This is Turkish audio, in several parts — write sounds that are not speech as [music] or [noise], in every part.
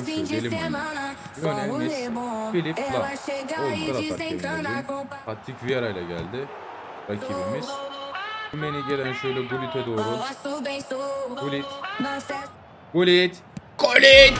koşuyor deli manyak. Lionel Messi, Philip Lam. Oğlum kadar takip Patrick Vieira ile geldi rakibimiz. Rumenige'den şöyle Gullit'e doğru. Gullit. Gullit. Gullit.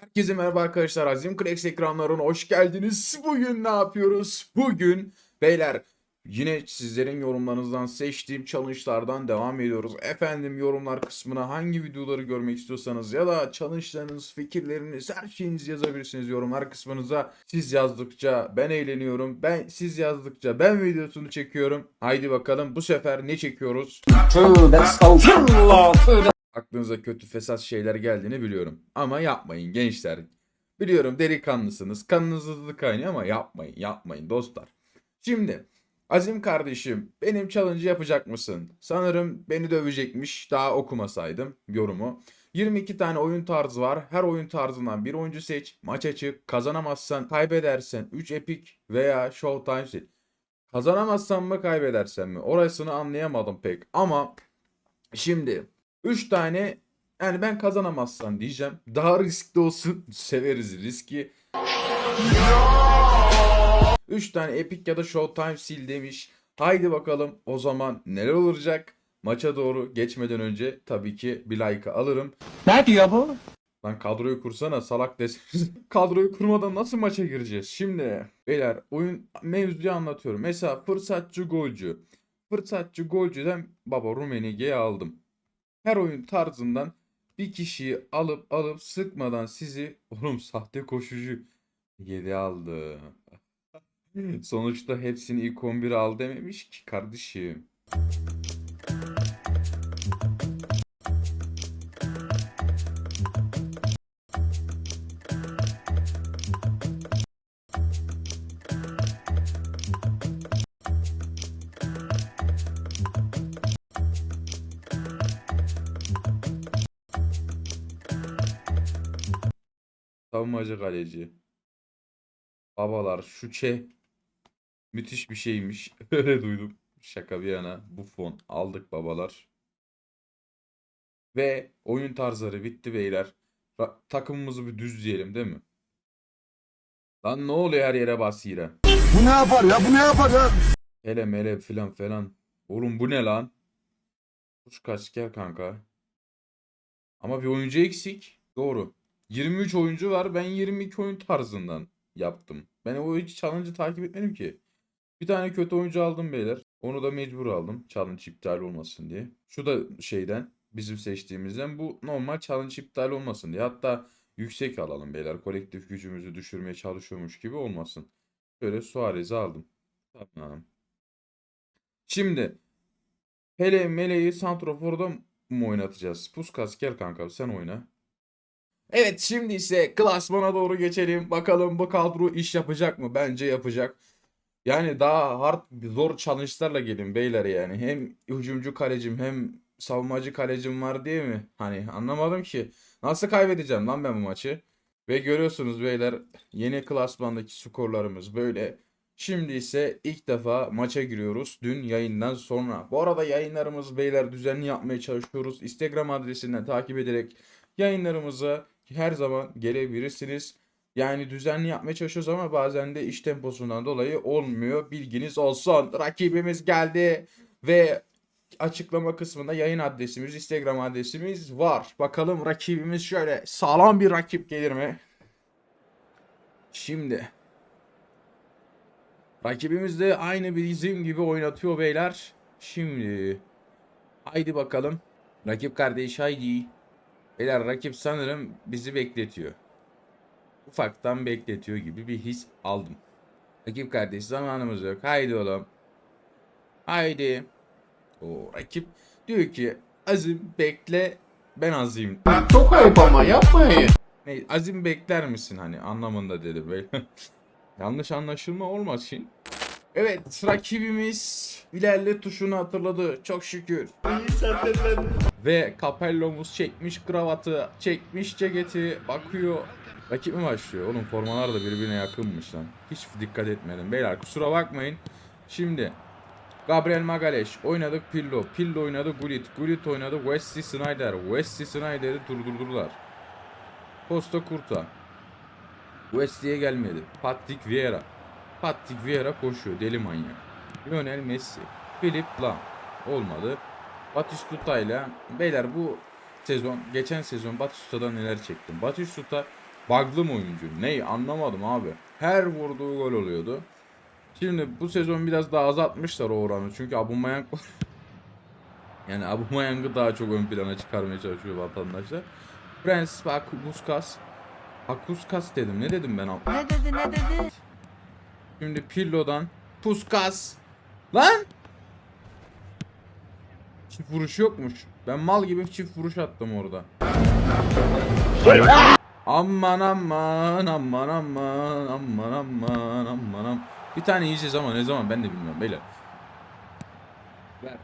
Herkese merhaba arkadaşlar. Azim Krex ekranlarına hoş geldiniz. Bugün ne yapıyoruz? Bugün beyler yine sizlerin yorumlarınızdan seçtiğim challenge'lardan devam ediyoruz. Efendim yorumlar kısmına hangi videoları görmek istiyorsanız ya da challenge'larınız, fikirleriniz, her şeyinizi yazabilirsiniz yorumlar kısmınıza. Siz yazdıkça ben eğleniyorum. Ben siz yazdıkça ben videosunu çekiyorum. Haydi bakalım bu sefer ne çekiyoruz? Tövbe estağfurullah. Tövbe. aklınıza kötü fesat şeyler geldiğini biliyorum. Ama yapmayın gençler. Biliyorum delikanlısınız. Kanınız hızlı kaynıyor ama yapmayın yapmayın dostlar. Şimdi Azim kardeşim benim challenge yapacak mısın? Sanırım beni dövecekmiş daha okumasaydım yorumu. 22 tane oyun tarzı var. Her oyun tarzından bir oyuncu seç. Maç açık. Kazanamazsan kaybedersen 3 epic veya showtime seç. Kazanamazsan mı kaybedersen mi? Orasını anlayamadım pek. Ama şimdi 3 tane yani ben kazanamazsam diyeceğim. Daha riskli olsun. [laughs] Severiz riski. 3 tane Epic ya da Showtime sil demiş. Haydi bakalım o zaman neler olacak? Maça doğru geçmeden önce tabii ki bir like alırım. Ne diyor bu? Lan kadroyu kursana salak deseniz. [laughs] kadroyu kurmadan nasıl maça gireceğiz? Şimdi beyler oyun mevzuyu anlatıyorum. Mesela fırsatçı golcü. Fırsatçı golcüden baba Rumenige'yi aldım. Her oyun tarzından bir kişiyi alıp alıp sıkmadan sizi oğlum sahte koşucu 7 aldı. Sonuçta hepsini ilk 11 al dememiş ki kardeşim. Savunmacı kaleci. Babalar şu çe müthiş bir şeymiş. [laughs] Öyle duydum. Şaka bir yana. Bu fon aldık babalar. Ve oyun tarzları bitti beyler. Ra- takımımızı bir düzleyelim değil mi? Lan ne oluyor her yere bas yine. Bu ne yapar ya? Bu ne yapar ya? Hele mele filan falan. Oğlum bu ne lan? Kuş kaç gel kanka. Ama bir oyuncu eksik. Doğru. 23 oyuncu var. Ben 22 oyun tarzından yaptım. Ben o hiç challenge'ı takip etmedim ki. Bir tane kötü oyuncu aldım beyler. Onu da mecbur aldım. Challenge iptal olmasın diye. Şu da şeyden bizim seçtiğimizden bu normal challenge iptal olmasın diye. Hatta yüksek alalım beyler. Kolektif gücümüzü düşürmeye çalışıyormuş gibi olmasın. Şöyle Suarez'i aldım. Tamam. Şimdi Hele Mele'yi Santrofor'da mı oynatacağız? Puskas gel kanka sen oyna. Evet şimdi ise klasmana doğru geçelim. Bakalım bu kadro iş yapacak mı? Bence yapacak. Yani daha hard zor challenge'larla gelin beyler yani. Hem hücumcu kalecim hem savunmacı kalecim var diye mi? Hani anlamadım ki. Nasıl kaybedeceğim lan ben bu maçı? Ve görüyorsunuz beyler yeni klasmandaki skorlarımız böyle. Şimdi ise ilk defa maça giriyoruz dün yayından sonra. Bu arada yayınlarımız beyler düzenli yapmaya çalışıyoruz. Instagram adresinden takip ederek yayınlarımıza her zaman gelebilirsiniz. Yani düzenli yapmaya çalışıyoruz ama bazen de iş temposundan dolayı olmuyor. Bilginiz olsun. Rakibimiz geldi ve açıklama kısmında yayın adresimiz, Instagram adresimiz var. Bakalım rakibimiz şöyle sağlam bir rakip gelir mi? Şimdi rakibimiz de aynı bizim gibi oynatıyor beyler. Şimdi haydi bakalım. Rakip kardeş haydi. Beyler rakip sanırım bizi bekletiyor. Ufaktan bekletiyor gibi bir his aldım. Rakip kardeş zamanımız yok. Haydi oğlum. Haydi. O rakip diyor ki Azim bekle ben azim. Çok ayıp ama yapmayın. Ne, azim bekler misin hani anlamında dedi böyle. [laughs] Yanlış anlaşılma olmasın. Evet rakibimiz ilerle tuşunu hatırladı çok şükür. Ve kapellomuz çekmiş kravatı, çekmiş ceketi, bakıyor. Rakip mi başlıyor? Oğlum formalar da birbirine yakınmış lan. Hiç dikkat etmedim. Beyler kusura bakmayın. Şimdi Gabriel Magaleş oynadık Pillo. Pillo oynadı Gullit. Gullit oynadı Wesley Snyder. Wesley Snyder'i durdurdular. Costa Curta. Wesley'e gelmedi. Patrick Vieira. Patrick Vieira koşuyor deli manyak. Lionel Messi. Philip Lam. Olmadı. Batistuta ile beyler bu sezon geçen sezon Batistuta'dan neler çektim. Batistuta bug'lı mı oyuncu? Ney anlamadım abi. Her vurduğu gol oluyordu. Şimdi bu sezon biraz daha azaltmışlar o oranı. Çünkü Aubameyang [laughs] yani Aubameyang'ı daha çok ön plana çıkarmaya çalışıyor vatandaşlar. Prens bak Puskas. Hakuskas dedim. Ne dedim ben? Ne dedi ne dedi? Şimdi Pirlo'dan Puskas. Lan! Çift vuruş yokmuş. Ben mal gibi çift vuruş attım orada. Aman aman aman aman aman aman aman aman. Bir tane yiyeceğiz ama ne zaman ben de bilmiyorum beyler.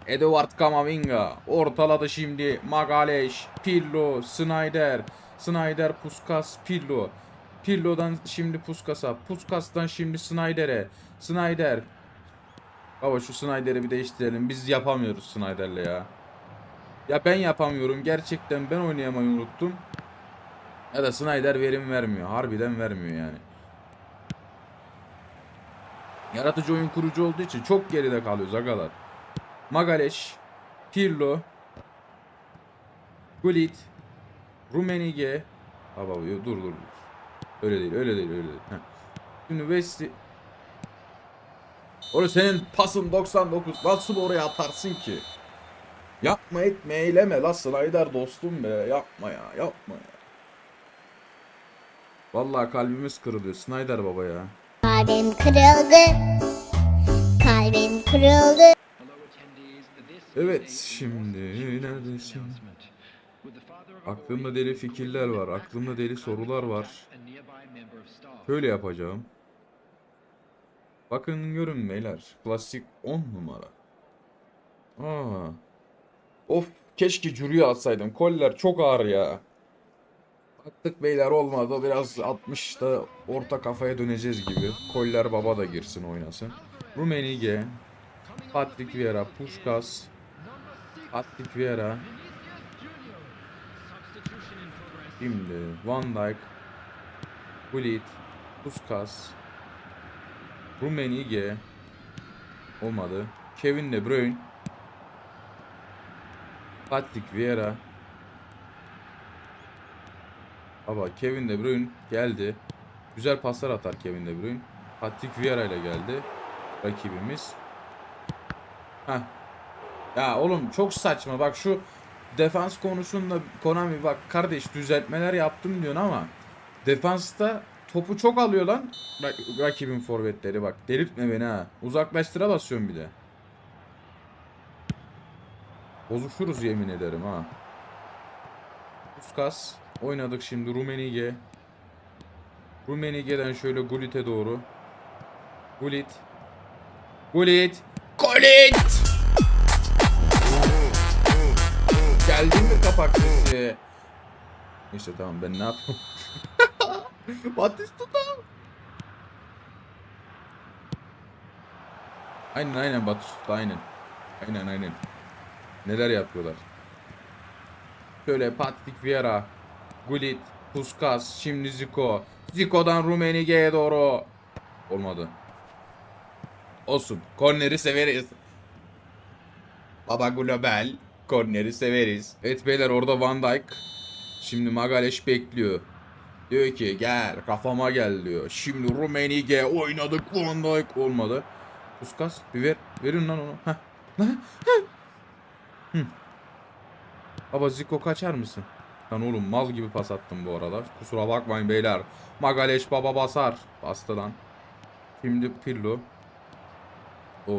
Eduard Camavinga ortaladı şimdi Magaleş, Pirlo, Snyder, Snyder, Puskas, Pirlo. Pirlo'dan şimdi Puskas'a, Puskas'tan şimdi Snyder'e, Snyder. Baba şu Snyder'i bir değiştirelim. Biz yapamıyoruz Snyder'le ya. Ya ben yapamıyorum. Gerçekten ben oynayamayı unuttum. Ya da Snyder verim vermiyor. Harbiden vermiyor yani. Yaratıcı oyun kurucu olduğu için çok geride kalıyoruz agalar. Magaleş, Pirlo, Gullit, Rumenige. Baba dur dur dur. Öyle değil, öyle değil, öyle değil. Heh. Şimdi Wesley Oğlum senin pasın 99. Nasıl oraya atarsın ki? Yapma etme eyleme la Snyder dostum be. Yapma ya, yapma ya. Vallahi kalbimiz kırılıyor Snyder baba ya. Kalbim kırıldı. Kalbim kırıldı. Evet şimdi neredesin? Aklımda deli fikirler var. Aklımda deli sorular var. Şöyle yapacağım. Bakın görün beyler. Klasik 10 numara. Aa. Of keşke Curu'yu atsaydım. Koller çok ağır ya. Attık beyler olmadı. Biraz 60'da orta kafaya döneceğiz gibi. Koller baba da girsin oynasın. Rumenige. Patrick Vieira. Puskas. Patrick Vieira. Şimdi Van Dijk. Gullit. Puskas. Rummenigge. Olmadı. Kevin De Bruyne. Patrick Vieira. Baba Kevin De Bruyne geldi. Güzel paslar atar Kevin De Bruyne. Patrick Vieira ile geldi. Rakibimiz. Heh. Ya oğlum çok saçma. Bak şu defans konusunda Konami bak kardeş düzeltmeler yaptım diyorsun ama defansta topu çok alıyor lan Rak- rakibin forvetleri bak. Delirtme beni ha. Uzaklaştıra basıyorum bir de. Bozuşuruz yemin ederim ha. Puskas oynadık şimdi Rumenige. Rumenige'den şöyle Gullit'e doğru. Gullit. Gullit. Gullit! Geldi mi kapak sesi? İşte tamam ben ne yapıyorum? [laughs] Batistuta. Aynen aynen Batistuta aynen. Aynen aynen. Neler yapıyorlar? Şöyle Patrick Vieira, Gullit, Puskas, şimdi Zico. Zico'dan Rumenige'ye doğru. Olmadı. Olsun. Korneri severiz. Baba Global. Korneri severiz. Evet beyler orada Van Dijk. Şimdi Magaleş bekliyor. Diyor ki gel kafama gel diyor. Şimdi Rumenige oynadık Van Dijk olmadı. Puskas bir ver. Verin lan onu. Heh. [laughs] Heh. Baba Zico kaçar mısın? Lan oğlum mal gibi pas attım bu arada. Kusura bakmayın beyler. Magaleş baba basar. Bastı lan. Şimdi Pirlo. Oo.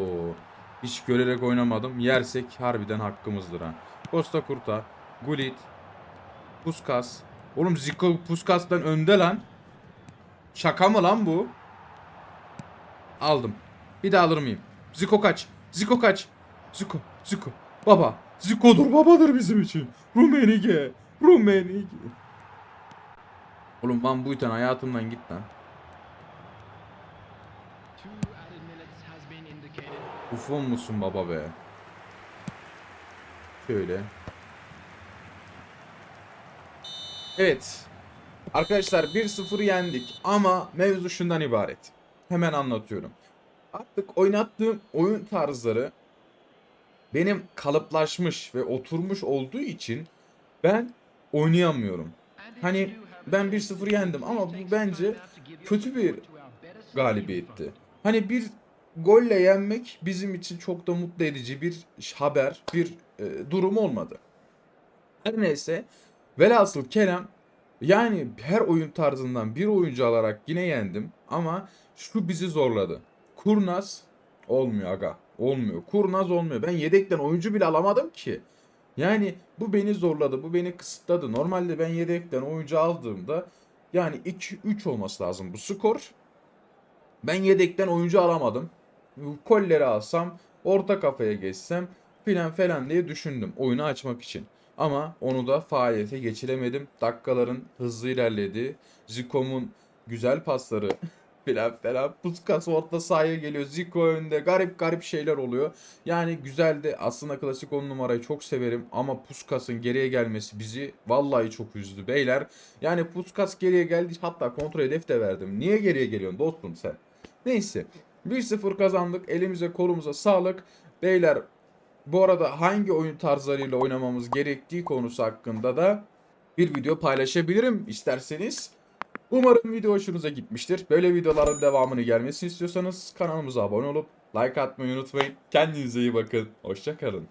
Hiç görerek oynamadım. Yersek harbiden hakkımızdır ha. Costa Curta, Gullit, Puskas. Oğlum Zico Puskas'tan önde lan. Şaka mı lan bu? Aldım. Bir daha alır mıyım? Zico kaç. Zico kaç. Zico. Zico. Baba. Zico'dur babadır bizim için. Rumenige. Rumenige. Oğlum Van Buiten hayatımdan git lan. Buffon musun baba be? Şöyle. Evet. Arkadaşlar 1-0 yendik ama mevzu şundan ibaret. Hemen anlatıyorum. Artık oynattığım oyun tarzları benim kalıplaşmış ve oturmuş olduğu için ben oynayamıyorum. Hani ben 1-0 yendim ama bu bence kötü bir galibiyetti. Hani bir golle yenmek bizim için çok da mutlu edici bir haber, bir e, durum olmadı. Her neyse. Velhasıl Kerem yani her oyun tarzından bir oyuncu alarak yine yendim ama şu bizi zorladı. Kurnaz olmuyor aga. Olmuyor. Kurnaz olmuyor. Ben yedekten oyuncu bile alamadım ki. Yani bu beni zorladı. Bu beni kısıtladı. Normalde ben yedekten oyuncu aldığımda yani 2-3 olması lazım bu skor. Ben yedekten oyuncu alamadım. Kolleri alsam, orta kafaya geçsem filan falan diye düşündüm oyunu açmak için. Ama onu da faaliyete geçiremedim. Dakikaların hızlı ilerledi. Zico'mun güzel pasları filan falan. Puskas orta sahaya geliyor. Zico önde. Garip garip şeyler oluyor. Yani güzeldi. Aslında klasik 10 numarayı çok severim. Ama Puskas'ın geriye gelmesi bizi vallahi çok üzdü beyler. Yani Puskas geriye geldi. Hatta kontrol hedef de verdim. Niye geriye geliyorsun dostum sen? Neyse. 1-0 kazandık. Elimize kolumuza sağlık. Beyler bu arada hangi oyun tarzlarıyla oynamamız gerektiği konusu hakkında da bir video paylaşabilirim isterseniz. Umarım video hoşunuza gitmiştir. Böyle videoların devamını gelmesini istiyorsanız kanalımıza abone olup like atmayı unutmayın. Kendinize iyi bakın. Hoşçakalın.